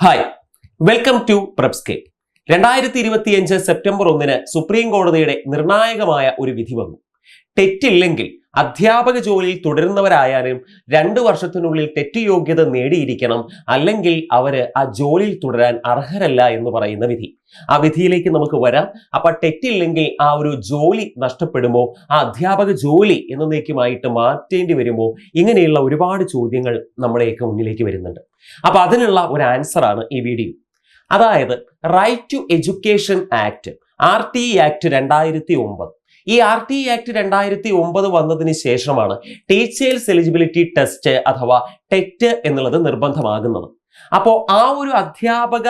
Hi welcome to പ്രബ്സ്കേപ്പ് രണ്ടായിരത്തി ഇരുപത്തിയഞ്ച് September ഒന്നിന് സുപ്രീം കോടതിയുടെ നിർണായകമായ ഒരു വിധി വന്നു. തെറ്റില്ലെങ്കിൽ അധ്യാപക ജോലിയിൽ തുടരുന്നവരായാലും രണ്ടു വർഷത്തിനുള്ളിൽ തെറ്റ് യോഗ്യത നേടിയിരിക്കണം. അല്ലെങ്കിൽ അവർ ആ ജോലിയിൽ തുടരാൻ അർഹരല്ല എന്ന് പറയുന്ന വിധി. ആ വിധിയിലേക്ക് നമുക്ക് വരാം. അപ്പൊ തെറ്റില്ലെങ്കിൽ ആ ഒരു ജോലി നഷ്ടപ്പെടുമോ? ആ അധ്യാപക ജോലി എന്നേക്കുമായിട്ട് മാറ്റേണ്ടി വരുമോ? ഇങ്ങനെയുള്ള ഒരുപാട് ചോദ്യങ്ങൾ നമ്മുടെയൊക്കെ മുന്നിലേക്ക് വരുന്നുണ്ട്. അപ്പൊ അതിനുള്ള ഒരു ആൻസർ ആണ് ഈ വീഡിയോ അതായത് right to education act R T act രണ്ടായിരത്തി ഒമ്പത്. ഈ ആർ ടി ആക്ട് രണ്ടായിരത്തി ഒമ്പത് വന്നതിന് ശേഷമാണ് ടീച്ചേഴ്സ് എലിജിബിലിറ്റി ടെസ്റ്റ് അഥവാ ടെറ്റ് എന്നുള്ളത് നിർബന്ധമാകുന്നത്. അപ്പോൾ ആ ഒരു അധ്യാപക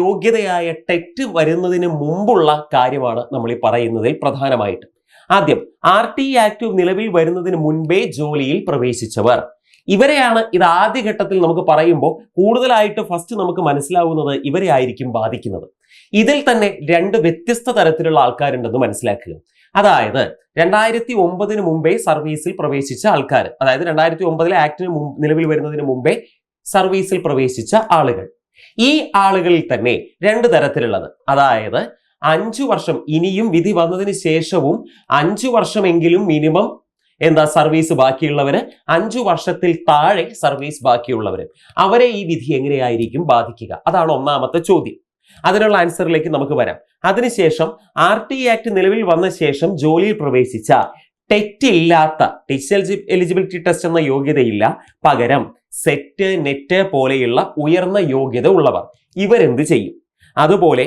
യോഗ്യതയായ ടെറ്റ് വരുന്നതിന് മുമ്പുള്ള കാര്യമാണ് നമ്മൾ ഈ പറയുന്നതിൽ പ്രധാനമായിട്ട്. ആദ്യം ആർ ടി ആക്ട് നിലവിൽ വരുന്നതിന് മുൻപേ ജോലിയിൽ പ്രവേശിച്ചവർ. ഇവരെയാണ് ഇത് ആദ്യഘട്ടത്തിൽ നമുക്ക് പറയുമ്പോൾ കൂടുതലായിട്ട് ഫസ്റ്റ് നമുക്ക് മനസ്സിലാവുന്നത് ഇവരെ ആയിരിക്കും ബാധിക്കുന്നത്. ഇതിൽ തന്നെ രണ്ട് വ്യത്യസ്ത തരത്തിലുള്ള ആൾക്കാരുണ്ടെന്ന് മനസ്സിലാക്കുക. അതായത് രണ്ടായിരത്തി ഒമ്പതിന് മുമ്പേ സർവീസിൽ പ്രവേശിച്ച ആൾക്കാർ അതായത് രണ്ടായിരത്തി ഒമ്പതിലെ ആക്ടിന് നിലവിൽ വരുന്നതിന് മുമ്പേ സർവീസിൽ പ്രവേശിച്ച ആളുകൾ. ഈ ആളുകളിൽ തന്നെ രണ്ട് തരത്തിലുള്ളത്. അതായത് അഞ്ചു വർഷം ഇനിയും വിധി വന്നതിന് ശേഷവും അഞ്ചു വർഷമെങ്കിലും മിനിമം എന്താ സർവീസ് ബാക്കിയുള്ളവര് അഞ്ചു വർഷത്തിൽ താഴെ സർവീസ് ബാക്കിയുള്ളവര്. അവരെ ഈ വിധി എങ്ങനെയായിരിക്കും ബാധിക്കുക? അതാണ് ഒന്നാമത്തെ ചോദ്യം. അതിനുള്ള ആൻസറിലേക്ക് നമുക്ക് വരാം. അതിനുശേഷം ആർ ടി ആക്ട് നിലവിൽ വന്ന ശേഷം ജോലിയിൽ പ്രവേശിച്ച തെറ്റില്ലാത്ത ടീച്ചർ എലിജിബിലിറ്റി ടെസ്റ്റ് എന്ന യോഗ്യതയില്ല പകരം സെറ്റ് നെറ്റ് പോലെയുള്ള ഉയർന്ന യോഗ്യത ഉള്ളവർ ഇവരെന്ത് ചെയ്യും? അതുപോലെ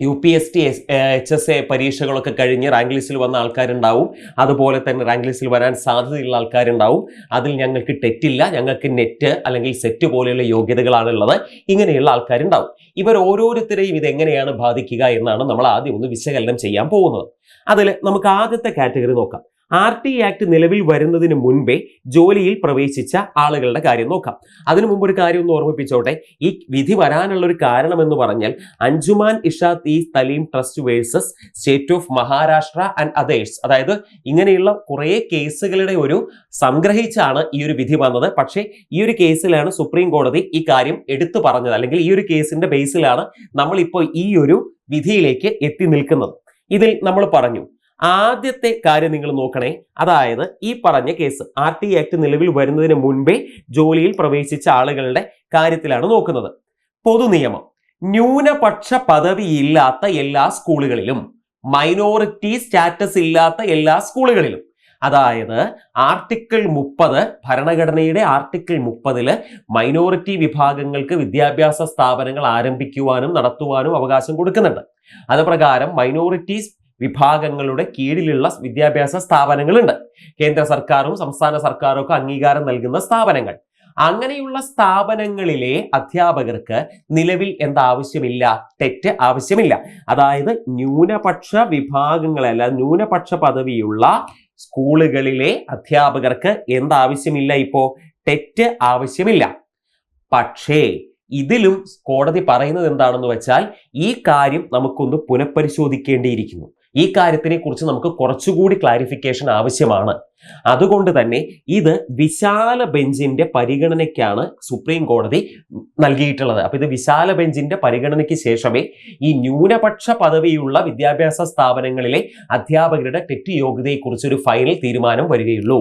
U P S T S H S A പരീക്ഷകളൊക്കെ കഴിഞ്ഞ് റാങ്ക് ലിസ്റ്റിൽ വന്ന ആൾക്കാരുണ്ടാവും. അതുപോലെ തന്നെ റാങ്ക് ലിസ്റ്റിൽ വരാൻ സാധ്യതയുള്ള ആൾക്കാരുണ്ടാവും. അതിൽ ഞങ്ങൾക്ക് ടെറ്റില്ല ഞങ്ങൾക്ക് നെറ്റ് അല്ലെങ്കിൽ സെറ്റ് പോലെയുള്ള യോഗ്യതകളാണ് ഉള്ളത് ഇങ്ങനെയുള്ള ആൾക്കാരുണ്ടാവും. ഇവർ ഓരോരുത്തരെയും ഇതെങ്ങനെയാണ് ബാധിക്കുക എന്നാണ് നമ്മൾ ആദ്യം ഒന്ന് വിശകലനം ചെയ്യാൻ പോകുന്നത്. അതിൽ നമുക്ക് ആദ്യത്തെ കാറ്റഗറി നോക്കാം. ആർ ടി ആക്ട് നിലവിൽ വരുന്നതിന് മുൻപേ ജോലിയിൽ പ്രവേശിച്ച ആളുകളുടെ കാര്യം നോക്കാം. അതിനു മുമ്പ് ഒരു കാര്യം ഒന്ന് ഓർമ്മിപ്പിച്ചോട്ടെ. ഈ വിധി വരാനുള്ള ഒരു കാരണം എന്ന് പറഞ്ഞാൽ Anjuman Ishaat e Taleem trust versus state of Maharashtra and others. അതായത് ഇങ്ങനെയുള്ള കുറേ കേസുകളുടെ ഒരു സംഗ്രഹിച്ചാണ് ഈ ഒരു വിധി വന്നത്. പക്ഷേ ഈ ഒരു കേസിലാണ് സുപ്രീം കോടതി ഈ കാര്യം എടുത്തു പറഞ്ഞത്. അല്ലെങ്കിൽ ഈ ഒരു കേസിന്റെ ബേസിലാണ് നമ്മളിപ്പോൾ ഈ ഒരു വിധിയിലേക്ക് എത്തി നിൽക്കുന്നത്. ഇതിൽ നമ്മൾ പറഞ്ഞു ആദ്യത്തെ കാര്യം നിങ്ങൾ നോക്കണേ അതായത് ഈ പറഞ്ഞ കേസ് ആർ ടി ആക്ട് നിലവിൽ വരുന്നതിന് മുൻപേ ജോലിയിൽ പ്രവേശിച്ച ആളുകളുടെ കാര്യത്തിലാണ് നോക്കുന്നത്. പൊതുനിയമം ന്യൂനപക്ഷ പദവി ഇല്ലാത്ത എല്ലാ സ്കൂളുകളിലും മൈനോറിറ്റി സ്റ്റാറ്റസ് ഇല്ലാത്ത എല്ലാ സ്കൂളുകളിലും അതായത് ആർട്ടിക്കിൾ മുപ്പത് ഭരണഘടനയുടെ ആർട്ടിക്കിൾ മുപ്പതിൽ മൈനോറിറ്റി വിഭാഗങ്ങൾക്ക് വിദ്യാഭ്യാസ സ്ഥാപനങ്ങൾ ആരംഭിക്കുവാനും നടത്തുവാനും അവകാശം കൊടുക്കുന്നുണ്ട്. അത് പ്രകാരം മൈനോറിറ്റീസ് വിഭാഗങ്ങളുടെ കീഴിലുള്ള വിദ്യാഭ്യാസ സ്ഥാപനങ്ങളുണ്ട്. കേന്ദ്ര സർക്കാരും സംസ്ഥാന സർക്കാരും ഒക്കെ അംഗീകാരം നൽകുന്ന സ്ഥാപനങ്ങൾ. അങ്ങനെയുള്ള സ്ഥാപനങ്ങളിലെ അധ്യാപകർക്ക് നിലവിൽ എന്താവശ്യമില്ല തെറ്റ് ആവശ്യമില്ല. അതായത് ന്യൂനപക്ഷ വിഭാഗങ്ങളല്ല ന്യൂനപക്ഷ പദവിയുള്ള സ്കൂളുകളിലെ അധ്യാപകർക്ക് എന്താവശ്യമില്ല ഇപ്പോ? തെറ്റ് ആവശ്യമില്ല. പക്ഷേ ഇതിലും കോടതി പറയുന്നത് എന്താണെന്ന് വെച്ചാൽ ഈ കാര്യം നമുക്കൊന്ന് പുനഃപരിശോധിക്കേണ്ടിയിരിക്കുന്നു. ഈ കാര്യത്തിനെ കുറിച്ച് നമുക്ക് കുറച്ചുകൂടി ക്ലാരിഫിക്കേഷൻ ആവശ്യമാണ്. അതുകൊണ്ട് തന്നെ ഇത് വിശാല ബെഞ്ചിന്റെ പരിഗണനയ്ക്കാണ് സുപ്രീം കോടതി നൽകിയിട്ടുള്ളത്. അപ്പൊ ഇത് വിശാല ബെഞ്ചിന്റെ പരിഗണനയ്ക്ക് ശേഷമേ ഈ ന്യൂനപക്ഷ പദവിയുള്ള വിദ്യാഭ്യാസ സ്ഥാപനങ്ങളിലെ അധ്യാപകരുടെ തെറ്റ് യോഗ്യതയെക്കുറിച്ച് ഒരു ഫൈനൽ തീരുമാനം വരികയുള്ളൂ.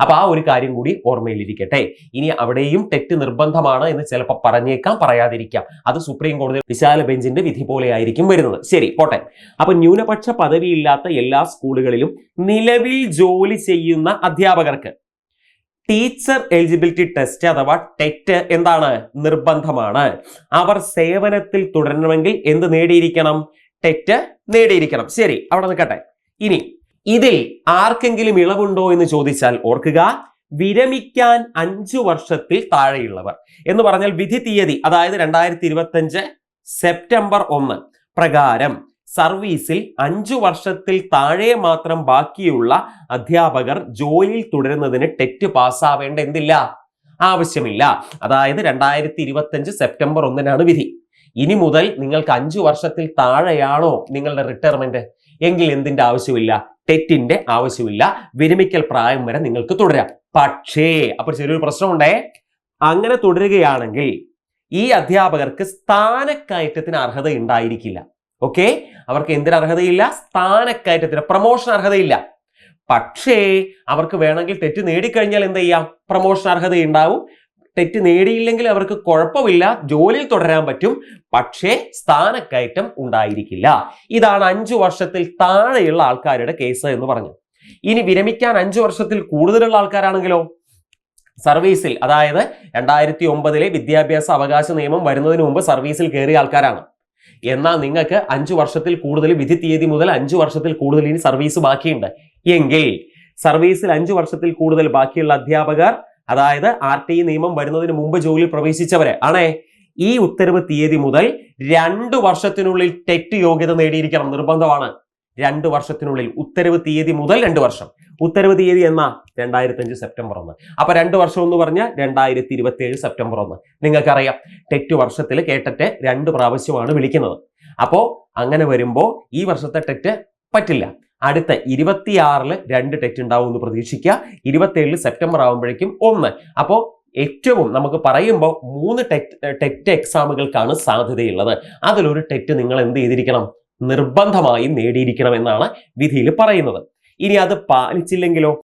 അപ്പൊ ആ ഒരു കാര്യം കൂടി ഓർമ്മയിലിരിക്കട്ടെ. ഇനി അവിടെയും തെറ്റ് നിർബന്ധമാണ് എന്ന് ചിലപ്പോൾ പറഞ്ഞേക്കാം പറയാതിരിക്കാം. അത് സുപ്രീം കോടതി വിശാല ബെഞ്ചിന്റെ വിധി പോലെ ആയിരിക്കും വരുന്നത്. ശരി പോട്ടെ. അപ്പൊ ന്യൂനപക്ഷ പദവിയില്ലാത്ത എല്ലാ സ്കൂളുകളിലും നിലവിൽ ജോലി ചെയ്യുന്ന അധ്യാപകർക്ക് ടീച്ചർ എലിജിബിലിറ്റി ടെസ്റ്റ് അഥവാ ടെറ്റ് എന്താണ്? നിർബന്ധമാണ്. അവർ സേവനത്തിൽ തുടരണമെങ്കിൽ എന്ത് നേടിയിരിക്കണം? ടെറ്റ് നേടിയിരിക്കണം. ശരി അവിടെ നിൽക്കട്ടെ. ഇനി ഇതിൽ ആർക്കെങ്കിലും ഇളവുണ്ടോ എന്ന് ചോദിച്ചാൽ ഓർക്കുക വിരമിക്കാൻ അഞ്ചു വർഷത്തിൽ താഴെയുള്ളവർ എന്ന് പറഞ്ഞാൽ വിധി തീയതി അതായത് രണ്ടായിരത്തി ഇരുപത്തഞ്ച് സെപ്റ്റംബർ ഒന്ന് പ്രകാരം സർവീസിൽ അഞ്ചു വർഷത്തിൽ താഴെ മാത്രം ബാക്കിയുള്ള അധ്യാപകർ ജോലിയിൽ തുടരുന്നതിന് ടെറ്റ് പാസ്സാവേണ്ട എന്തില്ല? ആവശ്യമില്ല. അതായത് രണ്ടായിരത്തി ഇരുപത്തഞ്ച് സെപ്റ്റംബർ ഒന്നിനാണ് വിധി. ഇനി മുതൽ നിങ്ങൾക്ക് അഞ്ചു വർഷത്തിൽ താഴെയാണോ നിങ്ങളുടെ റിട്ടയർമെന്റ് എങ്കിൽ എന്തിന്റെ ആവശ്യമില്ല? ടെറ്റിന്റെ ആവശ്യമില്ല. വിരമിക്കൽ പ്രായം വരെ നിങ്ങൾക്ക് തുടരാം. പക്ഷേ അപ്പോൾ ചെറിയൊരു പ്രശ്നമുണ്ടേ. അങ്ങനെ തുടരുകയാണെങ്കിൽ ഈ അധ്യാപകർക്ക് സ്ഥാനക്കയറ്റത്തിന് അർഹത ഉണ്ടായിരിക്കില്ല ഓക്കെ? അവർക്ക് എന്തിന് അർഹതയില്ല? സ്ഥാനക്കയറ്റത്തിന് പ്രൊമോഷൻ അർഹതയില്ല. പക്ഷേ അവർക്ക് വേണമെങ്കിൽ തെറ്റ് നേടിക്കഴിഞ്ഞാൽ എന്ത് ചെയ്യാം? പ്രൊമോഷൻ അർഹത ഉണ്ടാവും തെറ്റ് നേടിയില്ലെങ്കിൽ അവർക്ക് കുഴപ്പമില്ല ജോലിയിൽ തുടരാൻ പറ്റും പക്ഷേ സ്ഥാനക്കയറ്റം ഉണ്ടായിരിക്കില്ല. ഇതാണ് അഞ്ചു വർഷത്തിൽ താഴെയുള്ള ആൾക്കാരുടെ കേസ് എന്ന് പറഞ്ഞു ഇനി വിരമിക്കാൻ അഞ്ചു വർഷത്തിൽ കൂടുതലുള്ള ആൾക്കാരാണെങ്കിലോ? സർവീസിൽ അതായത് രണ്ടായിരത്തി ഒമ്പതിലെ വിദ്യാഭ്യാസ അവകാശ നിയമം വരുന്നതിന് മുമ്പ് സർവീസിൽ കയറിയ ആൾക്കാരാണ്. എന്നാൽ നിങ്ങൾക്ക് അഞ്ചു വർഷത്തിൽ കൂടുതൽ വിധി തീയതി മുതൽ അഞ്ചു വർഷത്തിൽ കൂടുതൽ ഇനി സർവീസ് ബാക്കിയുണ്ട്. എങ്കിൽ സർവീസിൽ അഞ്ചു വർഷത്തിൽ കൂടുതൽ ബാക്കിയുള്ള അധ്യാപകർ അതായത് ആർ ടി നിയമം വരുന്നതിന് മുമ്പ് ജോലിയിൽ പ്രവേശിച്ചവരെ. ആണേ? ഈ ഉത്തരവ് തീയതി മുതൽ രണ്ടു വർഷത്തിനുള്ളിൽ ടെറ്റ് യോഗ്യത നേടിയിരിക്കണം. നിർബന്ധമാണ്. രണ്ട് വർഷത്തിനുള്ളിൽ. ഉത്തരവ് തീയതി മുതൽ രണ്ട് വർഷം. ഉത്തരവ് തീയതി എന്നാ? രണ്ടായിരത്തി അഞ്ച് സെപ്റ്റംബർ ഒന്ന്. അപ്പൊ രണ്ട് വർഷം എന്ന് പറഞ്ഞാൽ രണ്ടായിരത്തി ഇരുപത്തി ഏഴ് സെപ്റ്റംബർ ഒന്ന്. നിങ്ങൾക്കറിയാം. ടെറ്റ് വർഷത്തിൽ കേട്ടറ്റ് രണ്ട് പ്രാവശ്യമാണ് വിളിക്കുന്നത്. അപ്പോ അങ്ങനെ വരുമ്പോൾ ഈ വർഷത്തെ ടെറ്റ് പറ്റില്ല. അടുത്ത ഇരുപത്തിയാറിൽ രണ്ട് ടെറ്റ് ഉണ്ടാവും എന്ന് പ്രതീക്ഷിക്കുക. ഇരുപത്തിയേഴിൽ സെപ്റ്റംബർ ആകുമ്പോഴേക്കും ഒന്ന്. അപ്പോൾ ഏറ്റവും നമുക്ക് പറയുമ്പോൾ മൂന്ന് ടെറ്റ് ടെറ്റ് എക്സാമുകൾക്കാണ് സാധ്യതയുള്ളത്. അതിലൊരു ടെറ്റ് നിങ്ങൾ എന്ത് ചെയ്തിരിക്കണം? നിർബന്ധമായും നേടിയിരിക്കണം എന്നാണ് വിധിയിൽ പറയുന്നത്. ഇനി അത് പാലിച്ചില്ലെങ്കിലോ?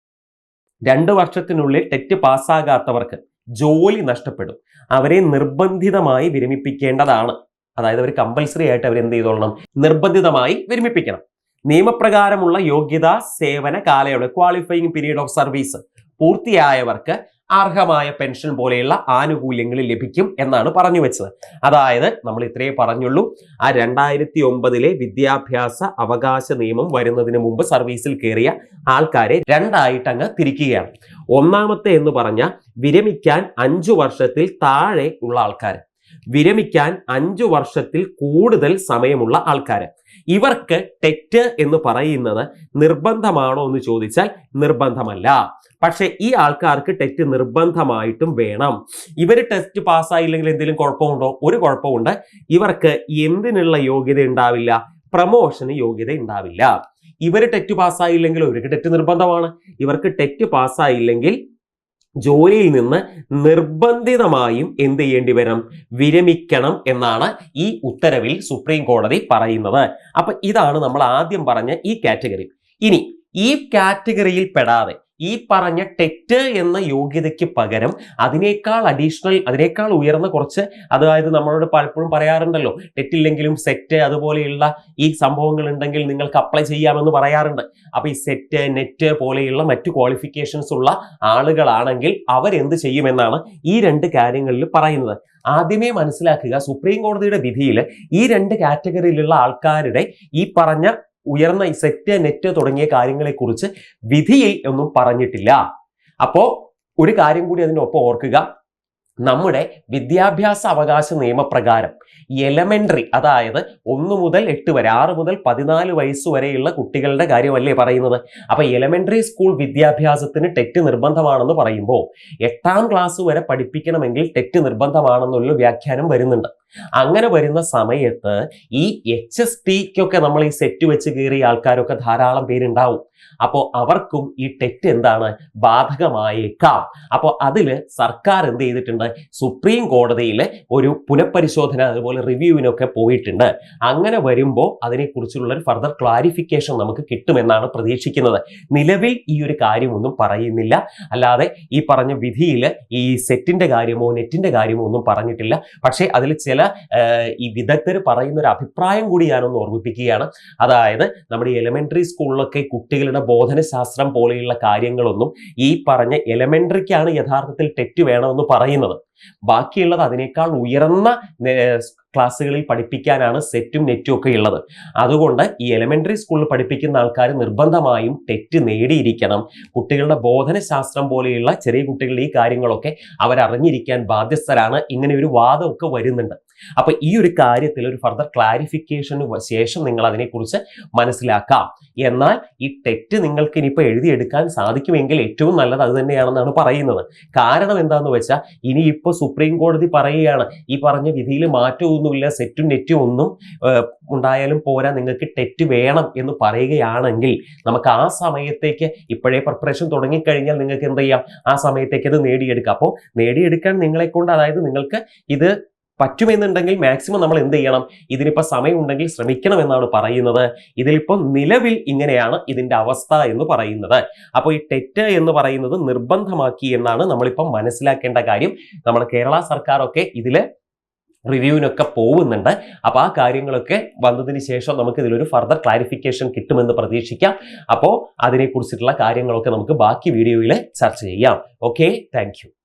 രണ്ട് വർഷത്തിനുള്ളിൽ ടെറ്റ് പാസ്സാകാത്തവർക്ക് ജോലി നഷ്ടപ്പെടും. അവരെ നിർബന്ധിതമായി വിരമിപ്പിക്കേണ്ടതാണ്. അതായത് അവർ കമ്പൽസറി ആയിട്ട് അവർ എന്ത് ചെയ്തോളണം? നിർബന്ധിതമായി വിരമിപ്പിക്കണം. നിയമപ്രകാരമുള്ള യോഗ്യത സേവന കാലയളവ് ക്വാളിഫയിങ് പീരീഡ് ഓഫ് സർവീസ് പൂർത്തിയായവർക്ക് അർഹമായ പെൻഷൻ പോലെയുള്ള ആനുകൂല്യങ്ങൾ ലഭിക്കും എന്നാണ് പറഞ്ഞു വെച്ചത്. അതായത് നമ്മൾ ഇത്രയേ പറഞ്ഞുള്ളൂ ആ രണ്ടായിരത്തി ഒമ്പതിലെ വിദ്യാഭ്യാസ അവകാശ നിയമം വരുന്നതിന് മുമ്പ് സർവീസിൽ കയറിയ ആൾക്കാരെ രണ്ടായിട്ടങ്ങ് തിരിക്കുകയാണ്. ഒന്നാമത്തെ എന്ന് പറഞ്ഞാൽ വിരമിക്കാൻ അഞ്ചു വർഷത്തിൽ താഴെ ഉള്ള ആൾക്കാർ വിരമിക്കാൻ അഞ്ചു വർഷത്തിൽ കൂടുതൽ സമയമുള്ള ആൾക്കാർ ഇവർക്ക് ടെറ്റ് എന്ന് പറയുന്നത് നിർബന്ധമാണോ എന്ന് ചോദിച്ചാൽ നിർബന്ധമല്ല. പക്ഷെ ഈ ആൾക്കാർക്ക് ടെറ്റ് നിർബന്ധമായിട്ടും വേണം. ഇവർ ടെസ്റ്റ് പാസ്സായില്ലെങ്കിൽ എന്തെങ്കിലും കുഴപ്പമുണ്ടോ? ഒരു കുഴപ്പമുണ്ട്. ഇവർക്ക് എന്തിനുള്ള യോഗ്യത ഉണ്ടാവില്ല? പ്രമോഷന് യോഗ്യത ഉണ്ടാവില്ല. ഇവർ ടെറ്റ് പാസ്സായില്ലെങ്കിൽ ഒരു ടെറ്റ് നിർബന്ധമാണ്. ഇവർക്ക് ടെറ്റ് പാസ്സായില്ലെങ്കിൽ ജോലിയിൽ നിന്ന് നിർബന്ധിതമായും എന്ത് ചെയ്യേണ്ടി വരും? വിരമിക്കണം എന്നാണ് ഈ ഉത്തരവിൽ സുപ്രീം കോടതി പറയുന്നത്. അപ്പൊ ഇതാണ് നമ്മൾ ആദ്യം പറഞ്ഞ ഈ കാറ്റഗറി. ഇനി ഈ കാറ്റഗറിയിൽ പെടാതെ ഈ പറഞ്ഞ ടെറ്റ് എന്ന യോഗ്യതയ്ക്ക് പകരം അതിനേക്കാൾ അഡീഷണൽ അതിനേക്കാൾ ഉയർന്ന കുറച്ച് അതായത് നമ്മളോട് പലപ്പോഴും പറയാറുണ്ടല്ലോ ടെറ്റില്ലെങ്കിലും സെറ്റ് അതുപോലെയുള്ള ഈ സംഭവങ്ങൾ ഉണ്ടെങ്കിൽ നിങ്ങൾക്ക് അപ്ലൈ ചെയ്യാമെന്ന് പറയാറുണ്ട്. അപ്പൊ ഈ സെറ്റ് നെറ്റ് പോലെയുള്ള മറ്റു ക്വാളിഫിക്കേഷൻസ് ഉള്ള ആളുകളാണെങ്കിൽ അവരെന്ത് ചെയ്യുമെന്നാണ് ഈ രണ്ട് കാര്യങ്ങളിൽ പറയുന്നത്. ആദ്യമേ മനസ്സിലാക്കുക സുപ്രീം കോടതിയുടെ വിധിയിൽ ഈ രണ്ട് കാറ്റഗറിയിലുള്ള ആൾക്കാരുടെ ഈ പറഞ്ഞ ഉയർന്ന സെറ്റ് നെറ്റ് തുടങ്ങിയ കാര്യങ്ങളെക്കുറിച്ച് വിധിയിൽ ഒന്നും പറഞ്ഞിട്ടില്ല. അപ്പോ ഒരു കാര്യം കൂടി അതിനൊപ്പം ഓർക്കുക. നമ്മുടെ വിദ്യാഭ്യാസ അവകാശ നിയമപ്രകാരം എലമെന്ററി അതായത് ഒന്ന് മുതൽ എട്ട് വരെ ആറ് മുതൽ പതിനാല് വയസ്സ് വരെയുള്ള കുട്ടികളുടെ കാര്യമല്ലേ പറയുന്നത്? അപ്പോൾ എലമെന്ററി സ്കൂൾ വിദ്യാഭ്യാസത്തിന് ടെറ്റ് നിർബന്ധമാണെന്ന് പറയുമ്പോൾ എട്ടാം ക്ലാസ് വരെ പഠിപ്പിക്കണമെങ്കിൽ ടെറ്റ് നിർബന്ധമാണെന്നുള്ള വ്യാഖ്യാനം വരുന്നുണ്ട്. അങ്ങനെ വരുന്ന സമയത്ത് ഈ എച്ച് എസ് ടിക്കൊക്കെ നമ്മൾ ഈ സെറ്റ് വെച്ച് കയറിയ ആൾക്കാരൊക്കെ ധാരാളം പേരുണ്ടാവും. അപ്പോൾ അവർക്കും ഈ ടെറ്റ് എന്താണ്? ബാധകമായേക്കാം. അപ്പോൾ അതിൽ സർക്കാർ എന്ത് ചെയ്തിട്ടുണ്ട്? സുപ്രീം കോടതിയിൽ ഒരു പുനഃപരിശോധന അതുപോലെ റിവ്യൂവിനൊക്കെ പോയിട്ടുണ്ട്. അങ്ങനെ വരുമ്പോൾ അതിനെക്കുറിച്ചുള്ള ഒരു ഫർദർ ക്ലാരിഫിക്കേഷൻ നമുക്ക് കിട്ടുമെന്നാണ് പ്രതീക്ഷിക്കുന്നത്. നിലവിൽ ഈ ഒരു കാര്യമൊന്നും പറയുന്നില്ല. അല്ലാതെ ഈ പറഞ്ഞ വിധിയിൽ ഈ സെറ്റിന്റെ കാര്യമോ നെറ്റിന്റെ കാര്യമോ ഒന്നും പറഞ്ഞിട്ടില്ല. പക്ഷേ അതിൽ ചില ഈ വിദഗ്ധർ പറയുന്ന ഒരു അഭിപ്രായം കൂടി ഞാനൊന്ന് ഓർമ്മിപ്പിക്കുകയാണ്. അതായത് നമ്മുടെ എലിമെന്ററി സ്കൂളിലൊക്കെ കുട്ടികളുടെ ബോധനശാസ്ത്രം പോലെയുള്ള കാര്യങ്ങളൊന്നും ഈ പറഞ്ഞ എലിമെന്ററിക്കാണ് യഥാർത്ഥത്തിൽ തെറ്റ് വേണമെന്ന് പറയുന്നത്. ബാക്കിയുള്ളത് അതിനേക്കാൾ ഉയർന്ന ക്ലാസ്സുകളിൽ പഠിപ്പിക്കാനാണ് സെറ്റും നെറ്റും ഒക്കെ ഉള്ളത്. അതുകൊണ്ട് ഈ എലിമെന്ററി സ്കൂളിൽ പഠിപ്പിക്കുന്ന ആൾക്കാർ നിർബന്ധമായും തെറ്റ് നേടിയിരിക്കണം. കുട്ടികളുടെ ബോധനശാസ്ത്രം പോലെയുള്ള ചെറിയ കുട്ടികളുടെ ഈ കാര്യങ്ങളൊക്കെ അവരറിഞ്ഞിരിക്കാൻ ബാധ്യസ്ഥരാണ്. ഇങ്ങനെ ഒരു വാദമൊക്കെ വരുന്നുണ്ട്. അപ്പൊ ഈ ഒരു കാര്യത്തിൽ ഒരു ഫർദർ ക്ലാരിഫിക്കേഷന് ശേഷം നിങ്ങൾ അതിനെക്കുറിച്ച് മനസ്സിലാക്കാം. എന്നാൽ ഈ തെറ്റ് നിങ്ങൾക്ക് ഇനിയിപ്പോൾ എഴുതിയെടുക്കാൻ സാധിക്കുമെങ്കിൽ ഏറ്റവും നല്ലത് അത് തന്നെയാണെന്നാണ് പറയുന്നത്. കാരണം എന്താന്ന് വെച്ചാൽ ഇനിയിപ്പോൾ സുപ്രീം കോടതി പറയുകയാണ് ഈ പറഞ്ഞ വിധിയിൽ മാറ്റമൊന്നുമില്ല സെറ്റും നെറ്റും ഒന്നും ഉണ്ടായാലും പോരാ നിങ്ങൾക്ക് തെറ്റ് വേണം എന്ന് പറയുകയാണെങ്കിൽ നമുക്ക് ആ സമയത്തേക്ക് ഇപ്പോഴേ പ്രിപ്പറേഷൻ തുടങ്ങിക്കഴിഞ്ഞാൽ നിങ്ങൾക്ക് എന്ത് ചെയ്യാം? ആ സമയത്തേക്ക് അത് നേടിയെടുക്കാം. അപ്പോൾ നേടിയെടുക്കാൻ നിങ്ങളെ കൊണ്ട് അതായത് നിങ്ങൾക്ക് ഇത് പറ്റുമെന്നുണ്ടെങ്കിൽ മാക്സിമം നമ്മൾ എന്ത് ചെയ്യണം? ഇതിനിപ്പോൾ സമയമുണ്ടെങ്കിൽ ശ്രമിക്കണം എന്നാണ് പറയുന്നത്. ഇതിലിപ്പോൾ നിലവിൽ ഇങ്ങനെയാണ് ഇതിന്റെ അവസ്ഥ എന്ന് പറയുന്നത്. അപ്പോൾ ഈ ടെറ്റ് എന്ന് പറയുന്നത് നിർബന്ധമാക്കി എന്നാണ് നമ്മളിപ്പം മനസ്സിലാക്കേണ്ട കാര്യം. നമ്മുടെ കേരള സർക്കാരൊക്കെ ഇതിൽ റിവ്യൂവിനൊക്കെ പോകുന്നുണ്ട് അപ്പോൾ ആ കാര്യങ്ങളൊക്കെ വന്നതിന് ശേഷം നമുക്ക് ഇതിലൊരു ഫർദർ ക്ലാരിഫിക്കേഷൻ കിട്ടുമെന്ന് പ്രതീക്ഷിക്കാം. അപ്പോൾ അതിനെക്കുറിച്ചിട്ടുള്ള കാര്യങ്ങളൊക്കെ നമുക്ക് ബാക്കി വീഡിയോയിൽ ചർച്ച ചെയ്യാം. Okay thank